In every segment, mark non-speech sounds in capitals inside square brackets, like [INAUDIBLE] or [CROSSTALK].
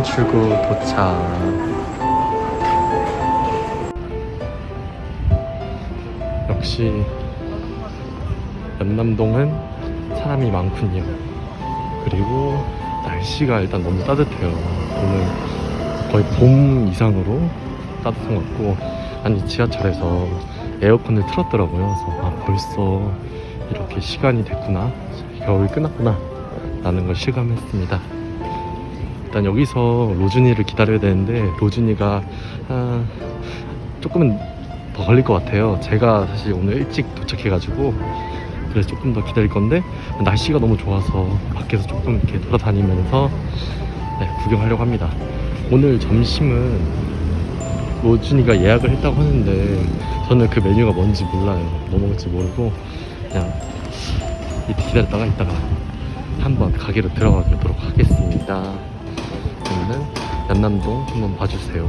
3번 출구 도착. 역시 연남동은 사람이 많군요. 그리고 날씨가 일단 너무 따뜻해요. 오늘 거의 봄 이상으로 따뜻한 것 같고 아니 지하철에서 에어컨을 틀었더라고요. 그래서 아 벌써 이렇게 시간이 됐구나. 겨울이 끝났구나. 라는 걸 실감했습니다. 일단 여기서 로준이를 기다려야 되는데 로준이가 아, 조금은 더 걸릴 것 같아요. 제가 사실 오늘 일찍 도착해가지고 그래서 조금 더 기다릴 건데 날씨가 너무 좋아서 밖에서 조금 이렇게 돌아다니면서 네, 구경하려고 합니다. 오늘 점심은 로준이가 예약을 했다고 하는데 저는 그 메뉴가 뭔지 몰라요. 뭐 먹을지 모르고 그냥 기다렸다가 이따가 한번 가게로 들어가 보도록 하겠습니다. 그러면은 연남동 한번 봐주세요.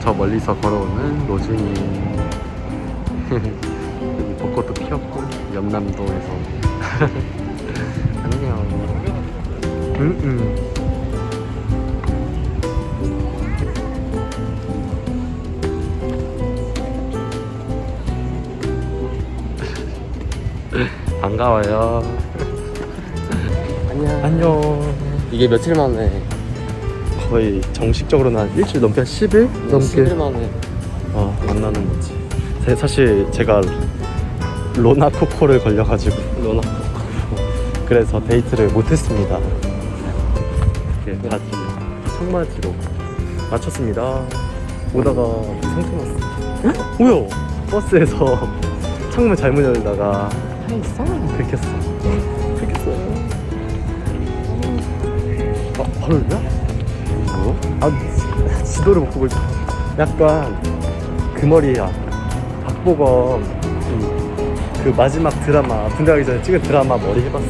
저 멀리서 걸어오는 로준이 [LAUGHS] 여기 벚꽃도 피었고 연남동에서. [LAUGHS] 안녕. 응응 반가워요 안녕. 안녕 이게 며칠 만에 거의 정식적으로는 한 일주일 넘게 한 10일 넘게 10일 만에 어, 만나는 거지. 제- 사실 제가 로나 코코를 걸려가지고 너나 그래서 데이트를 못했습니다. 이렇게 바지 청바지로 맞췄습니다. 오다가 상처 났어. 뭐야? 버스에서 창문 잘못 열다가 있어? 긁혔어. 긁혔어. 아, 바로 여기야? 뭐? 아, 지- 지도를 못 보고 있어. 약간 그 머리야. 박보검 그, 그 마지막 드라마 군대 가기 전에 찍은 드라마 머리 해봤어.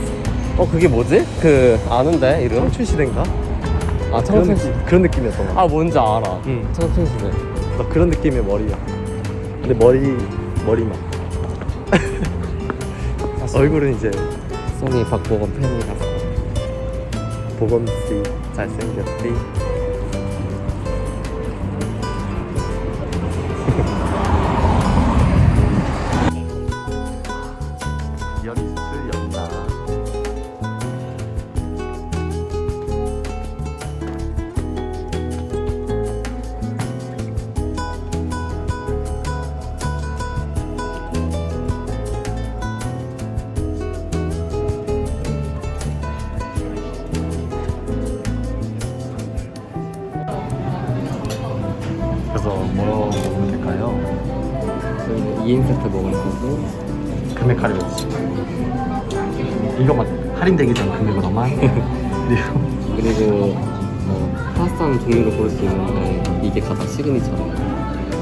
어 그게 뭐지? 그 아는데 이름? 청춘 시대인가? 아 그런 청춘 시. 느낌, 그런 느낌이었던. 아 뭔지 알아. 응. 청춘 시대. 나 그런 느낌의 머리야. 근데 머리 머리만. [LAUGHS] 얼굴은 이제 송이 박보검 팬이라서. 보검씨 잘생겼지. 뭐 먹으면 될까요? 저희는 2인 세트 먹을 거고. 금액 할인이지. 이거만 할인되기 전 금액으로만. [LAUGHS] 그리고 그리고 어, 파스타는 종류로 고를 수 있는데 이게 가장 시그니처래요.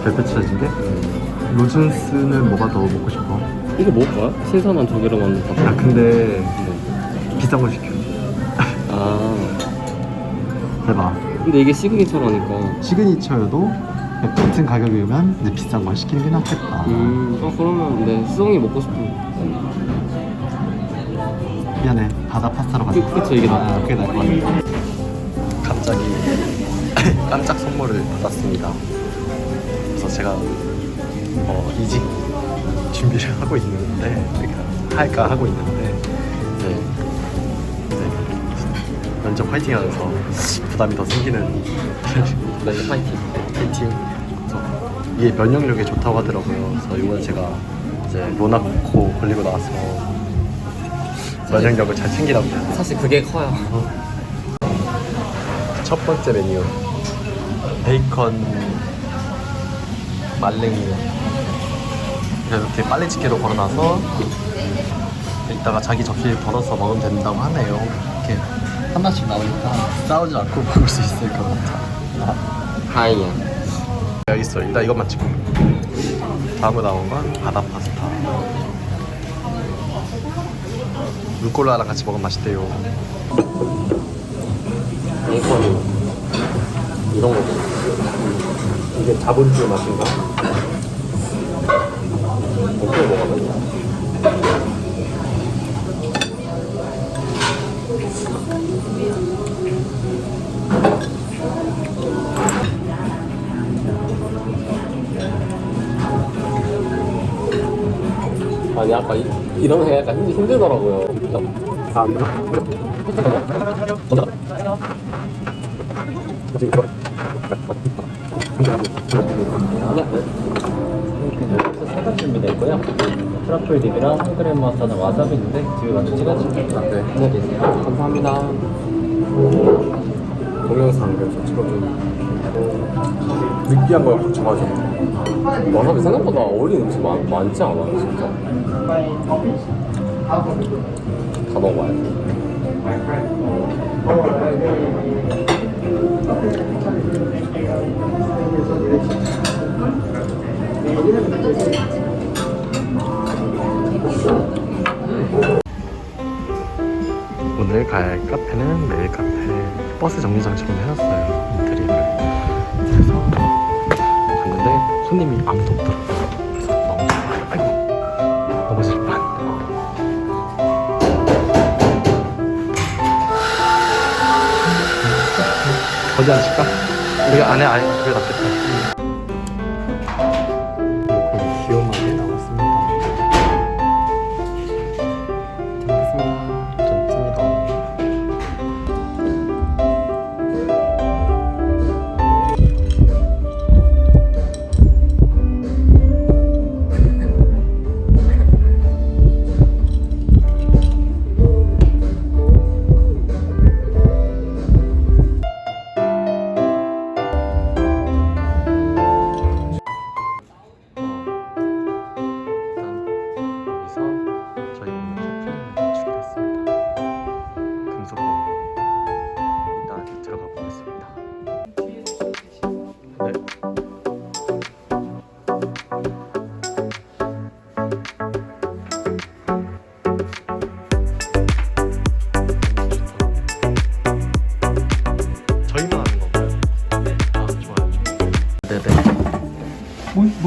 별표 쳐진 게 로준스는 뭐가 더 먹고 싶어? 이거 먹을 거야? 신선한 조개로 만든 밥. 야 근데 네. 비싼 걸 시켜. 아 대박. 근데 이게 시그니처라니까. 시그니처여도 같은 가격이면 이제 비싼 걸 시키는 게 낫겠다. 음. 어 그러면 네 수성이 먹고 싶은. 미안해. 바다 파스타로 가자. 그- 그쵸, 이게 나- 아, 그게 나을 것 같아. 갑자기 [LAUGHS] 깜짝 선물을 받았습니다. 그래서 제가 어, 이직 준비를 하고 있는데 그러니까 할까 하고 있는데 이제, 이제 면접 화이팅하면서 부담이 더 생기는 네, 파이팅. 그래서 이게 면역력에 좋다고 하더라고요. 그래서 이번에 제가 이제 로나코 걸리고 나서 면역력을 잘 챙기라고. 사실 그게 커요. 첫 번째 메뉴 베이컨 말랭이 이렇게 빨래집게로 걸어놔서 이따가 자기 접시에 덜어서 먹으면 된다고 하네요 이렇게 하나씩 나오니까 싸우지 않고 먹을 수 있을 것 같아 하이야. 여기 있어 일단 이것만 찍고 다음으로 나온 건 바다 파스타 루꼴라랑 같이 먹으면 맛있대요 베이컨 이런 거. 이게 자본주의 맛인가? 어떻게 먹어야 아니 아까 이, 이런 게 약간 힘, 힘들더라고요. 트러플 딥이랑 홀그램 머스타드 와사비 있는데 집에 가서 찍어주세요. 네. 네. 감사합니다. 동영상 그래서 찍어준 느끼한 거랑 붙여가지고 와사비 생각보다 어울리는 음식 많, 많지 않아요, 진짜? 다 먹어봐요. 오늘 갈 카페는 메일 카페 버스 정류장 처럼 해놨어요 어디 앉을까? 우리 안에 아예 그게 낫겠다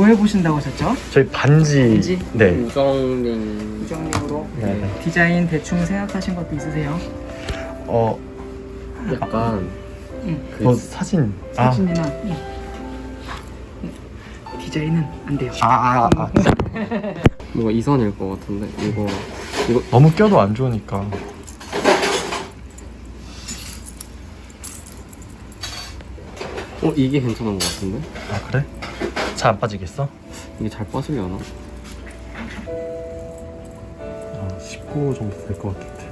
해보신다고 하셨죠? 저희 반지. 반지? 네. 우정링. 우정링으로 네. 디자인 대충 생각하신 것도 있으세요? 어, 약간 응. 그 뭐 사진. 사진이나 응. 응. 디자인은 안 돼요. 아, 아, 아, 아. [LAUGHS] 뭔가 이선일 것 같은데 이거 이거 너무 껴도 안 좋으니까. 어 이게 괜찮은 것 같은데 아 그래? 잘 안 빠지겠어? 이게 잘 빠지려나? 아, 19 정도 될 것 같은데.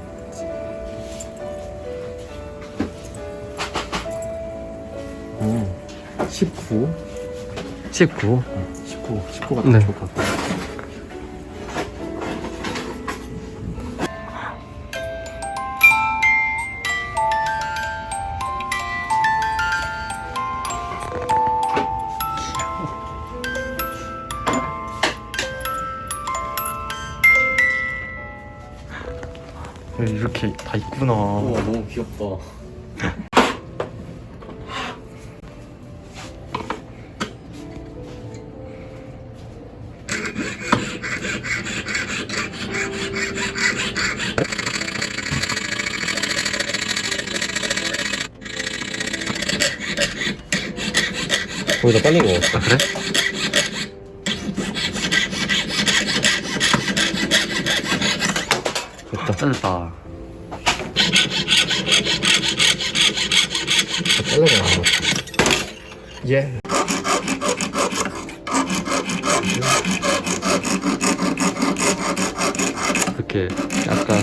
오, 19? 19. 19, 19 같은 네. 좋을 것 같아. 이렇게 다 있구나. 우와 너무 귀엽다. 거기다 빨리 먹었어. 아, 그래? 됐다, 잘렸다. 잘라가 안 먹었어. 예. 이렇게 약간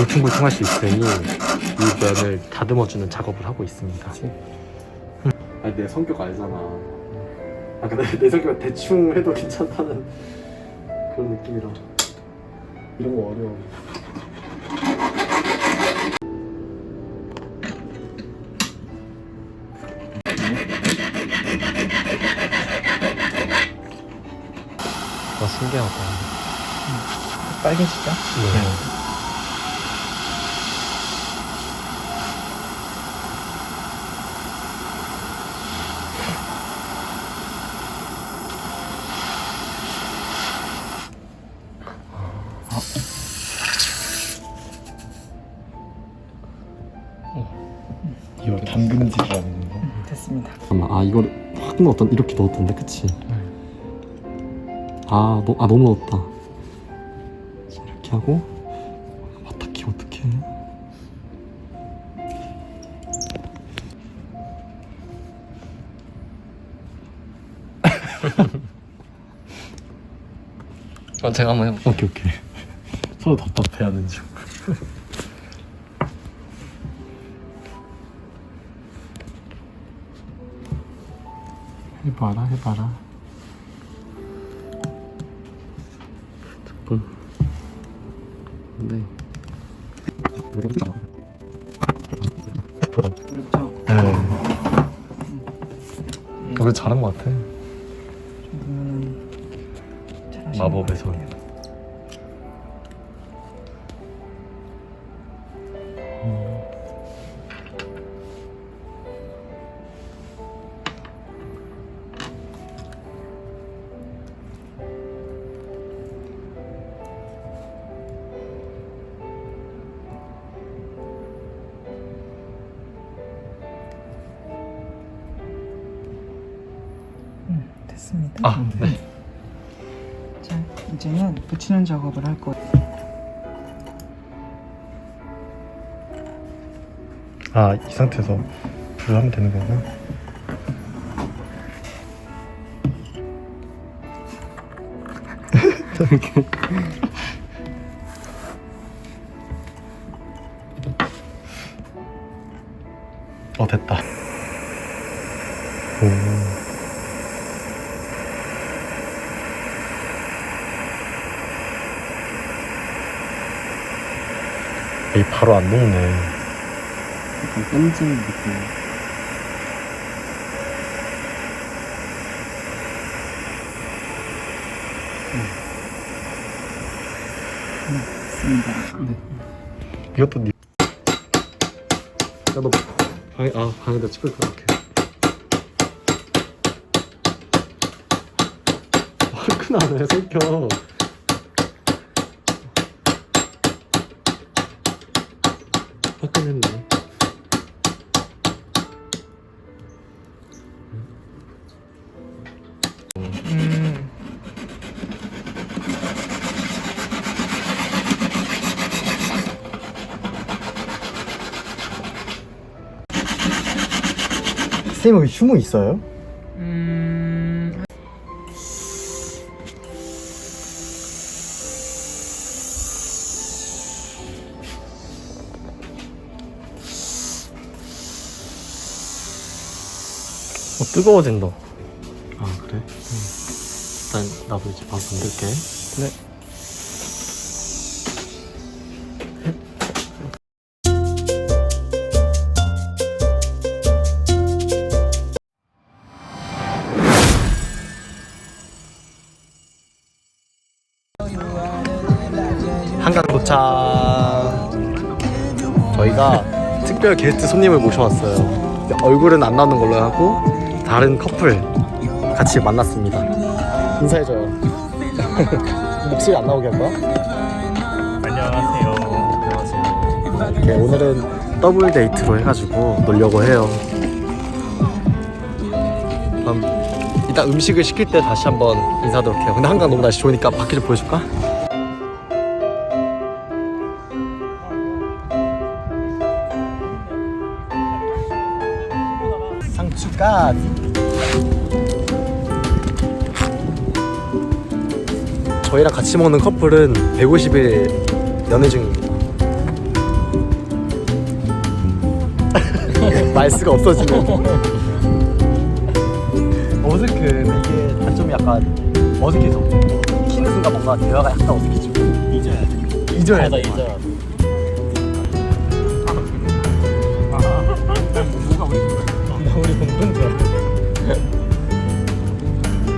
울퉁불퉁할 수 있으니 이 면을 다듬어주는 작업을 하고 있습니다. 아니 내 성격 알잖아. 아 근데 내 성격 대충 해도 괜찮다는 그런 느낌이라 이런 거 어려워. 더 신기하고 음. 빨개지죠? 네. 네. 어. 어. 이걸 담금질이라는 거. 됐습니다. 잠깐만, 아 이걸 확 넣었던 이렇게 넣었던데, 그치? 아, 너, 아 너무 넣었다 이렇게 하고 바닥이 어떻게 아, 제가 한번 해볼게요. 오케이 오케이 서로 답답해하는 중. 해봐라 해봐라 조금 네 그렇죠. 네. 우리 잘한 것 같아. 음, 잘하시는 마법의 것 손. 같아요. 됐습니다. 아, 네. 자, 이제는 붙이는 작업을 할 거예요. 아, 이 상태에서 불을 하면 되는 거구나. [LAUGHS] 어, 됐다. 오. 바로 안 녹네. 약간 끈질 느낌. 네. 이것도 니. 야, 너 방에, 아, 방에다 찍을 거야, 이렇게. 화끈하네, 성격. 화끈했네. 음, 선생님, 휴무 있어요? 어, 뜨거워진다. 아 그래? 일단 나도 이제 방 만들게 네. 한강 도착. 저희가 특별 게스트 손님을 모셔왔어요. 얼굴은 안 나오는 걸로 하고 다른 커플 같이 만났습니다. 인사해줘요. [LAUGHS] 목소리 안 나오게 할 거야? 안녕하세요. 안녕하세요. 이렇게 오늘은 더블 데이트로 해가지고 놀려고 해요. 그럼 이따 음식을 시킬 때 다시 한번 인사하도록 해요. 근데 한강 너무 날씨 좋으니까 밖에 좀 보여줄까? 상추까지. 저희랑 같이 먹는 커플은 150일 연애 중입니다. [LAUGHS] 말수가 없어지는. [LAUGHS] 어색해. 이게 단점이 약간 어색해져. 키는 순간 뭔가 대화가 약간 어색해지고. 잊어야 돼. 잊어야 돼. 잊어야 돼. 우리 동동자.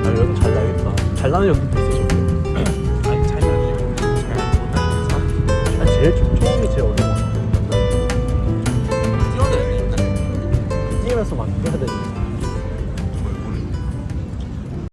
아 여기 잘 나겠다. 잘 나는 연기도 있어 좀. 아니, 잘 나가려고 잘 못하면서. 아 제일 좀 처음이 제일 어려워. 뛰어내야 된다. 뛰면서 막 해야 되니까.